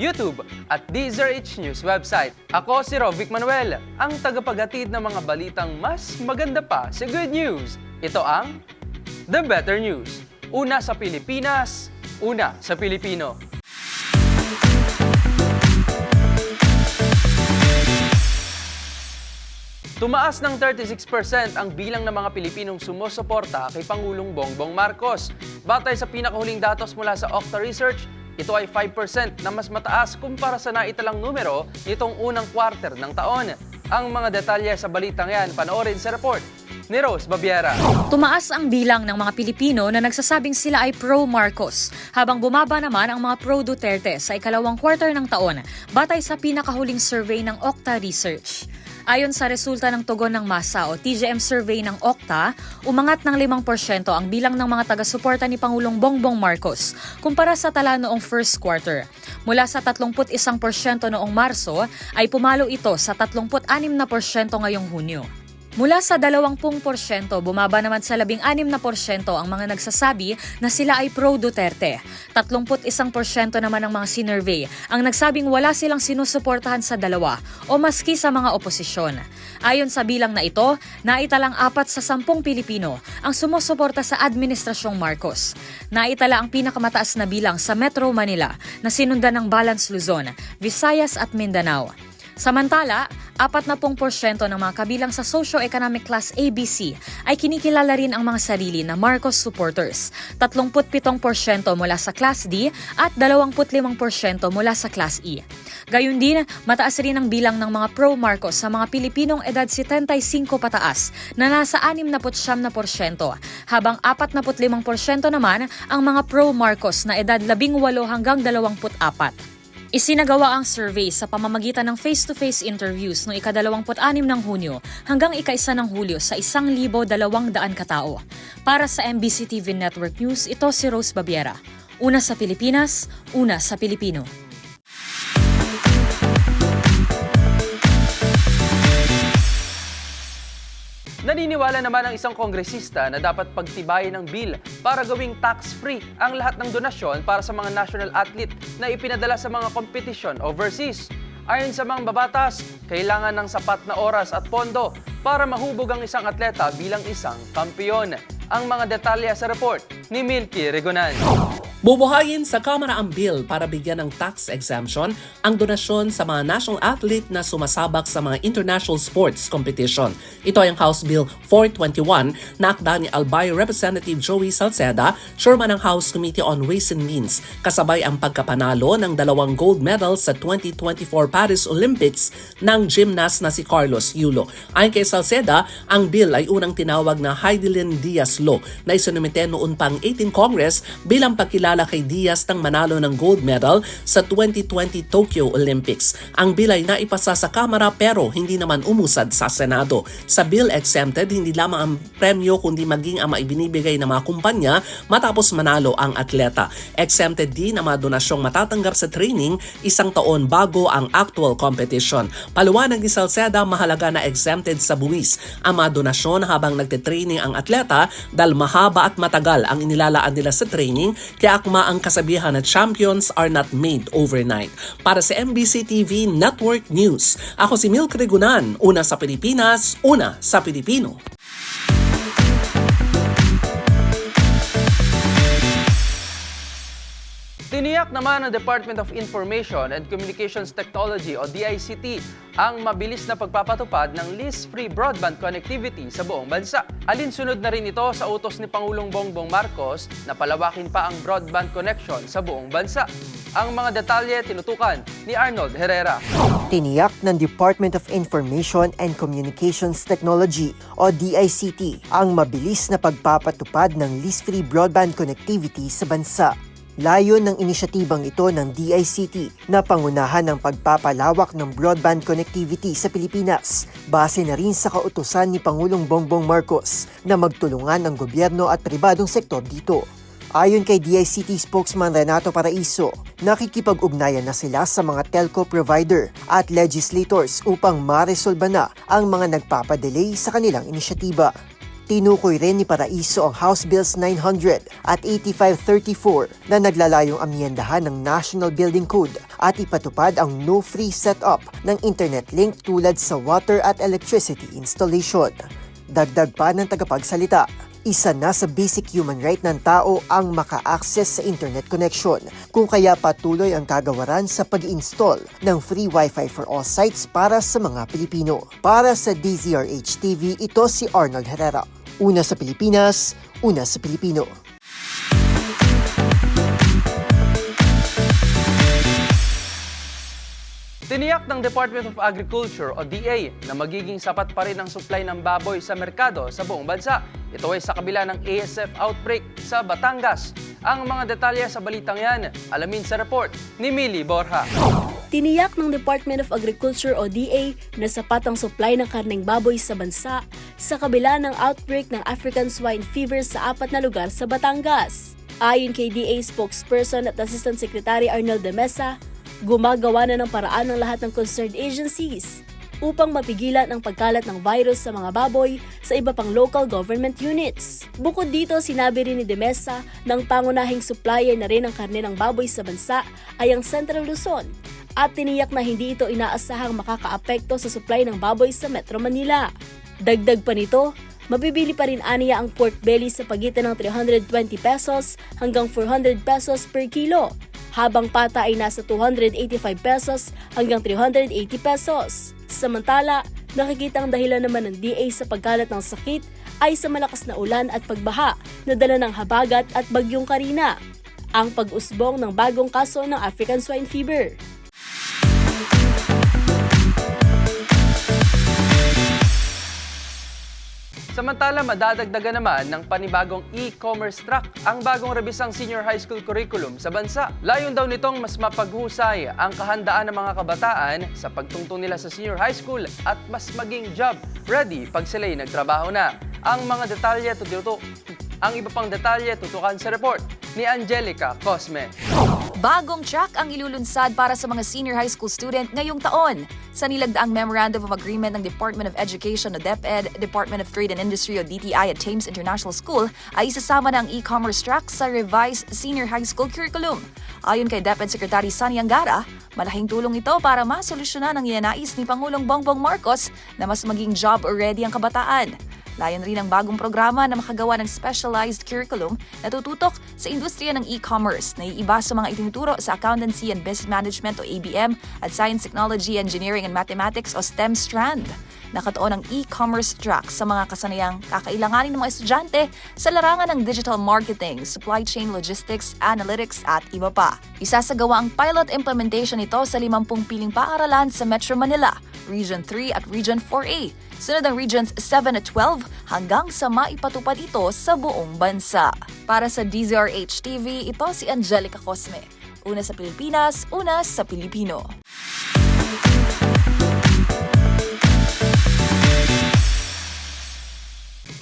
YouTube at DZRH News website. Ako si Rovic Manuel, ang tagapaghatid ng mga balitang mas maganda pa sa good news. Ito ang The Better News. Una sa Pilipinas, una sa Pilipino. Tumaas ng 36% ang bilang ng mga Pilipinong sumusuporta kay Pangulong Bongbong Marcos. Batay sa pinakahuling datos mula sa Okta Research, ito ay 5% na mas mataas kumpara sa naitalang numero nitong unang quarter ng taon. Ang mga detalye sa balitang yan, panoorin sa report ni Rose Babiera. Tumaas ang bilang ng mga Pilipino na nagsasabing sila ay pro-Marcos, habang bumaba naman ang mga pro-Duterte sa ikalawang quarter ng taon, batay sa pinakahuling survey ng Okta Research. Ayon sa resulta ng tugon ng masa o TGM survey ng Okta, umangat ng 5% ang bilang ng mga taga-suporta ni Pangulong Bongbong Marcos kumpara sa tala noong first quarter. Mula sa 31% noong Marso ay pumalo ito sa 36% ngayong Hunyo. Mula sa 20%, bumaba naman sa 16% ang mga nagsasabi na sila ay pro-Duterte. 31% naman ang mga sinurvey ang nagsabing wala silang sinusuportahan sa dalawa o maski sa mga oposisyon. Ayon sa bilang na ito, naitalang apat sa sampung Pilipino ang sumusuporta sa Administrasyong Marcos. Naitala ang pinakamataas na bilang sa Metro Manila na sinundan ng Balance Luzon, Visayas at Mindanao. Samantala, 40% ng mga kabilang sa socio-economic class ABC ay kinikilala rin ang mga sarili na Marcos supporters. 37% mula sa class D at 25% mula sa class E. Gayun din, mataas rin ang bilang ng mga pro-Marcos sa mga Pilipinong edad 75 pataas na nasa 69%, habang 45% naman ang mga pro-Marcos na edad 18 hanggang 24. Isinagawa ang survey sa pamamagitan ng face-to-face interviews noong ika-26 ng Hunyo hanggang ika-1 ng Hulyo sa 1,200 katao. Para sa MBC TV Network News, ito si Rose Babiera. Una sa Pilipinas, una sa Pilipino. Naniniwala naman ang isang kongresista na dapat pagtibayin ng bill para gawing tax-free ang lahat ng donasyon para sa mga national athlete na ipinadala sa mga kompetisyon overseas. Ayon sa mga babatas, kailangan ng sapat na oras at pondo para mahubog ang isang atleta bilang isang kampiyon. Ang mga detalye sa report ni Milky Regonan. Bubuhayin sa Kamara ang bill para bigyan ng tax exemption ang donasyon sa mga national athlete na sumasabak sa mga international sports competition. Ito ay ang House Bill 421 na akda ni Albay Representative Joey Salceda, chairman ng House Committee on Ways and Means, kasabay ang pagkapanalo ng dalawang gold medals sa 2024 Paris Olympics ng gymnast na si Carlos Yulo. Ayon kay Salceda, ang bill ay unang tinawag na Heidelin Diaz Law na isinumite noon pang 18 Congress bilang pagkilala kay Diaz ng manalo ng gold medal sa 2020 Tokyo Olympics. Ang bill ay naipasa sa Kamara pero hindi naman umusad sa Senado. Sa bill exempted, hindi lamang ang premyo kundi maging ang maibinibigay ng mga kumpanya matapos manalo ang atleta. Exempted din ang mga donasyong matatanggap sa training isang taon bago ang actual competition. Paliwanag ni Salceda, mahalaga na exempted sa buwis ang mga donasyon habang nagtitraining ang atleta dahil mahaba at matagal ang inilalaan nila sa training kaya akma ang kasabihan na champions are not made overnight. Para sa MBC TV Network News, ako si Milk Regunan, una sa Pilipinas, una sa Pilipino. Tiniyak naman ng Department of Information and Communications Technology o DICT ang mabilis na pagpapatupad ng list-free broadband connectivity sa buong bansa. Alinsunod na rin ito sa utos ni Pangulong Bongbong Marcos na palawakin pa ang broadband connection sa buong bansa. Ang mga detalye tinutukan ni Arnold Herrera. Tiniyak ng Department of Information and Communications Technology o DICT ang mabilis na pagpapatupad ng list-free broadband connectivity sa bansa. Layo ng inisyatibang ito ng DICT na pangunahan ng pagpapalawak ng broadband connectivity sa Pilipinas base na rin sa kautusan ni Pangulong Bongbong Marcos na magtulungan ang gobyerno at pribadong sektor dito. Ayon kay DICT spokesman Renato Paraiso, nakikipag-ugnayan na sila sa mga telco provider at legislators upang maresolba na ang mga nagpapadelay sa kanilang inisyatiba. Tinukoy rin ni Paraiso ang House Bills 900 at 8534 na naglalayong amyendahan ng National Building Code at ipatupad ang no free setup ng internet link tulad sa water at electricity installation. Dagdag pa ng tagapagsalita, isa na sa basic human right ng tao ang maka-access sa internet connection, kung kaya patuloy ang kagawaran sa pag-install ng free wifi for all sites para sa mga Pilipino. Para sa DZRH TV, ito si Arnold Herrera. Una sa Pilipinas, una sa Pilipino. Tiniyak ng Department of Agriculture o DA na magiging sapat pa rin ang supply ng baboy sa merkado sa buong bansa. Ito ay sa kabila ng ASF outbreak sa Batangas. Ang mga detalye sa balitang yan, alamin sa report ni Millie Borja. Tiniyak ng Department of Agriculture o DA na sapat ang supply ng karneng baboy sa bansa sa kabila ng outbreak ng African swine fever sa apat na lugar sa Batangas. Ayon kay DA spokesperson at Assistant Secretary Arnold de Mesa, gumagawa na ng paraan ng lahat ng concerned agencies upang mapigilan ang pagkalat ng virus sa mga baboy sa iba pang local government units. Bukod dito, sinabi rin ni De Mesa ng pangunahing supplier na rin ng karne ng baboy sa bansa ay ang Central Luzon at tiniyak na hindi ito inaasahang makakaapekto sa supply ng baboy sa Metro Manila. Dagdag pa nito, mabibili pa rin aniya ang pork belly sa pagitan ng 320 pesos hanggang 400 pesos per kilo, habang pata ay nasa 285 pesos hanggang 380 pesos. Samantala, nakikita ang dahilan naman ng DA sa pagkalat ng sakit ay sa malakas na ulan at pagbaha na dala ng habagat at bagyong Karina. Ang pag-usbong ng bagong kaso ng African swine fever. Samantala, madadagdagan naman ng panibagong e-commerce track ang bagong rebisang senior high school curriculum sa bansa. Layon daw nitong mas mapaghusay ang kahandaan ng mga kabataan sa pagtungtong nila sa senior high school at mas maging job ready pag sila'y nagtrabaho na. Ang mga detalye tututo ang iba pang detalye tutukan sa report ni Angelica Cosme. Bagong track ang ilulunsad para sa mga senior high school student ngayong taon. Sa nilagdaang Memorandum of Agreement ng Department of Education o DepEd, Department of Trade and Industry o DTI at Thames International School ay isasama na ang e-commerce track sa revised senior high school curriculum. Ayon kay DepEd Secretary Sani Angara, malaking tulong ito para masolusyonan ang iyanais ni Pangulong Bongbong Marcos na mas maging job-ready ang kabataan. Layon rin ang bagong programa na makagawa ng specialized curriculum na tututok sa industriya ng e-commerce na iiba sa mga itinuturo sa Accountancy and Business Management o ABM at Science, Technology, Engineering and Mathematics o STEM strand. Nakatuon ang e-commerce track sa mga kasanayang kakailanganin ng mga estudyante sa larangan ng digital marketing, supply chain logistics, analytics at iba pa. Isasagawa ang pilot implementation nito sa 50 piling paaralan sa Metro Manila, Region 3 at Region 4A. Sunod ang Regions 7 at 12 hanggang sa maipatupad ito sa buong bansa. Para sa DZRH TV, ito si Angelica Cosme. Una sa Pilipinas, una sa Pilipino.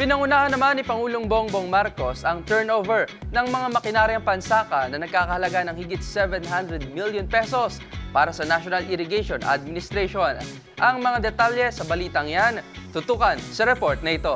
Pinangunahan naman ni Pangulong Bongbong Marcos ang turnover ng mga makinaryang pansaka na nagkakahalaga ng higit 700 million pesos para sa National Irrigation Administration. Ang mga detalye sa balitang yan, tutukan sa report na ito.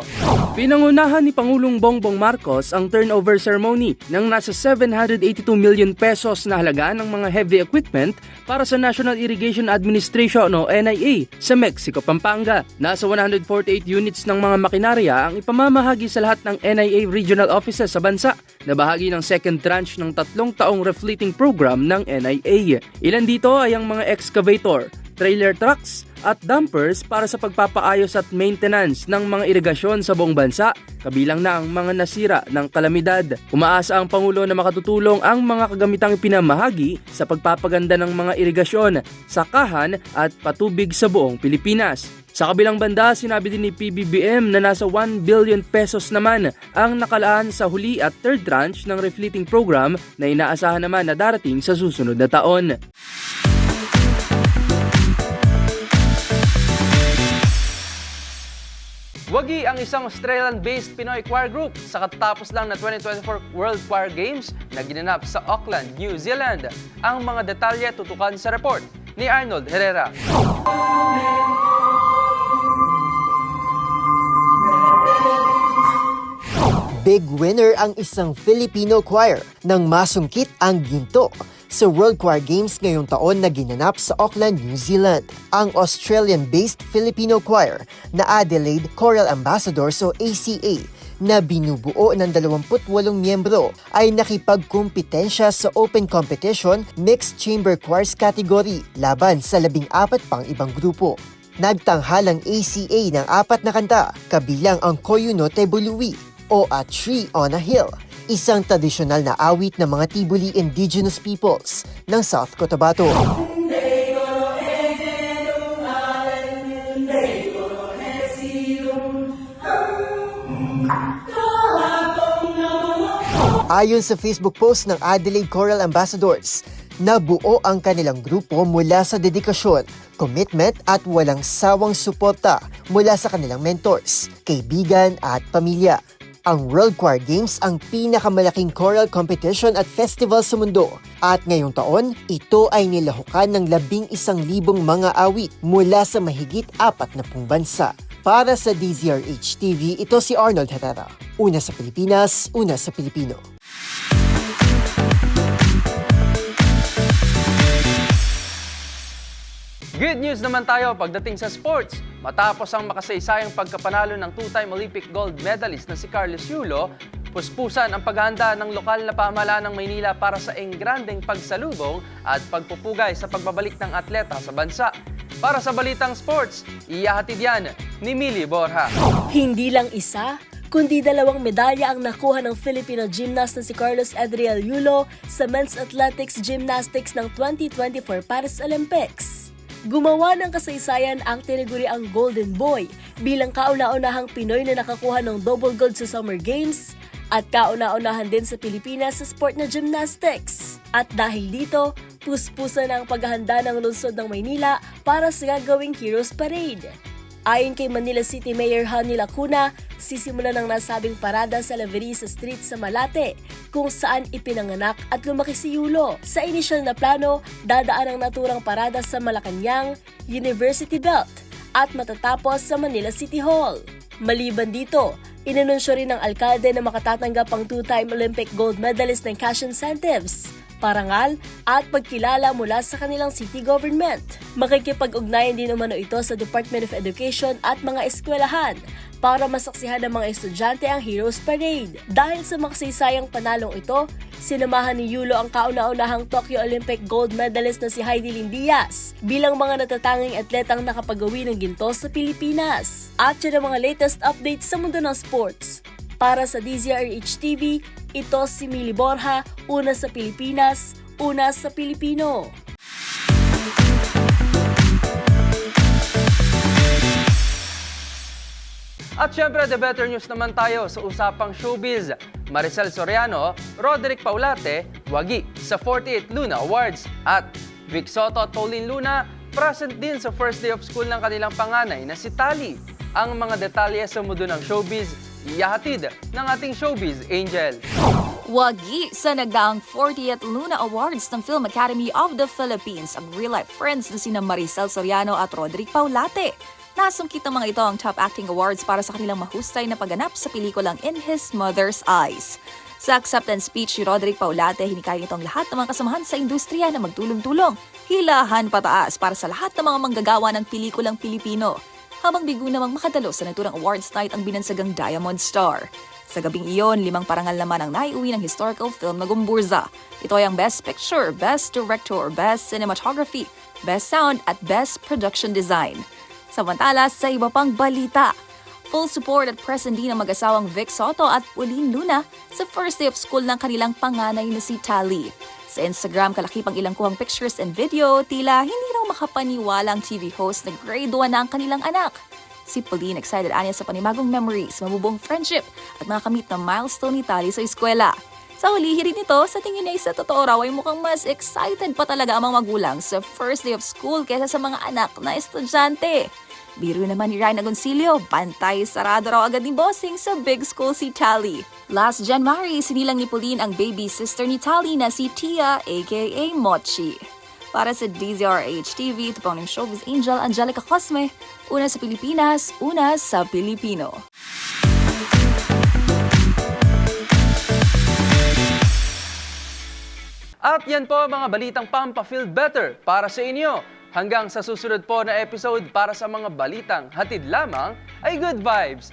Pinangunahan ni Pangulong Bongbong Marcos ang turnover ceremony ng nasa 782 million pesos na halaga ng mga heavy equipment para sa National Irrigation Administration o NIA sa Mexico, Pampanga. Nasa 148 units ng mga makinarya ang ipamamahagi sa lahat ng NIA regional offices sa bansa na bahagi ng second tranche ng tatlong taong refleeting program ng NIA. Ilan dito ay ang mga excavator, trailer trucks at dumpers para sa pagpapaayos at maintenance ng mga irigasyon sa buong bansa, kabilang na ang mga nasira ng kalamidad. Umaasa ang Pangulo na makatutulong ang mga kagamitang pinamahagi sa pagpapaganda ng mga irigasyon, sakahan at patubig sa buong Pilipinas. Sa kabilang banda, sinabi din ni PBBM na nasa 1 billion pesos naman ang nakalaan sa huli at third tranche ng refleeting program na inaasahan naman na darating sa susunod na taon. Wagi ang isang Australian-based Pinoy choir group sa katapos lang na 2024 World Choir Games na ginanap sa Auckland, New Zealand. Ang mga detalye tutukan sa report ni Arnold Herrera. Big winner ang isang Filipino choir nang masungkit ang ginto sa World Choir Games ngayong taon na ginanap sa Auckland, New Zealand. Ang Australian-based Filipino choir na Adelaide Choral Ambassadors o ACA na binubuo ng 28 miyembro ay nakipagkumpetensya sa open competition mixed chamber choirs category laban sa 14 pang ibang grupo. Nagtanghalang ACA ng apat na kanta, kabilang ang Koyuno Tebului o A Tree on a Hill, isang tradisyonal na awit ng mga Tibuli indigenous peoples ng South Cotabato. Ayon sa Facebook post ng Adelaide Choral Ambassadors, nabuo ang kanilang grupo mula sa dedikasyon, commitment at walang sawang suporta mula sa kanilang mentors, kaibigan at pamilya. Ang World Choir Games ang pinakamalaking choral competition at festival sa mundo at ngayong taon, ito ay nilahukan ng labing isang libong mga awit mula sa mahigit apat na pung bansa. Para sa DZRH TV, ito si Arnold Herrera. Una sa Pilipinas, una sa Pilipino. Good news naman tayo pagdating sa sports. Matapos ang makasaysayang pagkapanalo ng two-time Olympic gold medalist na si Carlos Yulo, puspusan ang paghahanda ng lokal na pamahalaan ng Maynila para sa engrandeng pagsalubong at pagpupugay sa pagbabalik ng atleta sa bansa. Para sa Balitang Sports, iyahatid yan ni Mili Borja. Hindi lang isa, kundi dalawang medalya ang nakuha ng Filipino gymnast na si Carlos Adriel Yulo sa Men's Athletics Gymnastics ng 2024 Paris Olympics. Gumawa ng kasaysayan ang tinaguri ang Golden Boy bilang kauna-unahang Pinoy na nakakuha ng double gold sa Summer Games at kauna-unahan din sa Pilipinas sa sport na gymnastics. At dahil dito, puspusan ang paghahanda ng lungsod ng Maynila para sa gagawing Heroes Parade. Ayon kay Manila City Mayor Honey Lacuna, sisimulan ng nasabing parada sa Laverisa Street sa Malate, kung saan ipinanganak at lumaki si Yulo. Sa inisyal na plano, dadaan ang naturang parada sa Malacanang, University Belt, at matatapos sa Manila City Hall. Maliban dito, inanunsyo rin ng alkalde na makatatanggap ang two-time Olympic gold medalist ng cash incentives parangal at pagkilala mula sa kanilang city government. Makikipag-ugnayan din umano ito sa Department of Education at mga eskwelahan para masaksihan ng mga estudyante ang Heroes Parade. Dahil sa makasaysayang panalong ito, sinamahan ni Yulo ang kauna-unahang Tokyo Olympic gold medalist na si Heidi Lynn Diaz bilang mga natatanging atletang nakapagawi ng ginto sa Pilipinas. At yun ang mga latest updates sa mundo ng sports. Para sa DZRH TV, ito si Mili Borja, una sa Pilipinas, una sa Pilipino. At syempre, the better news naman tayo sa usapang showbiz. Maricel Soriano, Roderick Paulate, wagi sa 48th Luna Awards. At Vic Soto at Pauline Luna, present din sa first day of school ng kanilang panganay na si Tali. Ang mga detalye sa mundo ng showbiz, iyahatid ng ating showbiz angel. Wagi sa nagdaang 40th Luna Awards ng Film Academy of the Philippines ang real-life friends na sina Maricel Soriano at Roderick Paulate. Nasungkit ng mga ito ang top acting awards para sa kanilang mahusay na pagganap sa pelikulang In His Mother's Eyes. Sa acceptance speech ni Roderick Paulate, hinikay nito ang lahat ng mga kasamahan sa industriya na magtulong-tulong, hilahan pataas para sa lahat ng mga manggagawa ng pelikulang Pilipino. Habang bigo namang makadalo sa naturang awards night ang binansagang Diamond Star. Sa gabing iyon, limang parangal naman ang naiuwi ng historical film na Gumburza. Ito ay ang Best Picture, Best Director, Best Cinematography, Best Sound at Best Production Design. Samantala, sa iba pang balita, full support at present din ang mag-asawang Vic Soto at Pauline Luna sa first day of school ng kanilang panganay na si Tali. Sa Instagram, kalaki pang ilang kuhang pictures and video, tila hindi raw makapaniwala ang TV host na grade 1 na ang kanilang anak. Si Pauline excited anya sa panimagong memories, mabubong friendship at mga kamit na milestone ni Tali sa eskwela. Sa huli rin nito, sa tingin niya sa totoo raw ay mukhang mas excited pa talaga ang mga magulang sa first day of school kaysa sa mga anak na estudyante. Biro naman ni Ryan Agoncillo, bantay sarado raw agad ni Bossing sa big school si Tali. Last January, sinilang ni Pauline ang baby sister ni Tali na si Tia aka Mochi. Para sa DZRH TV, ito po ang showbiz angel Angelica Cosme. Una sa Pilipinas, una sa Pilipino. At yan po mga balitang Pampa-Feel Better para sa inyo. Hanggang sa susunod po na episode para sa mga balitang hatid lamang ay good vibes.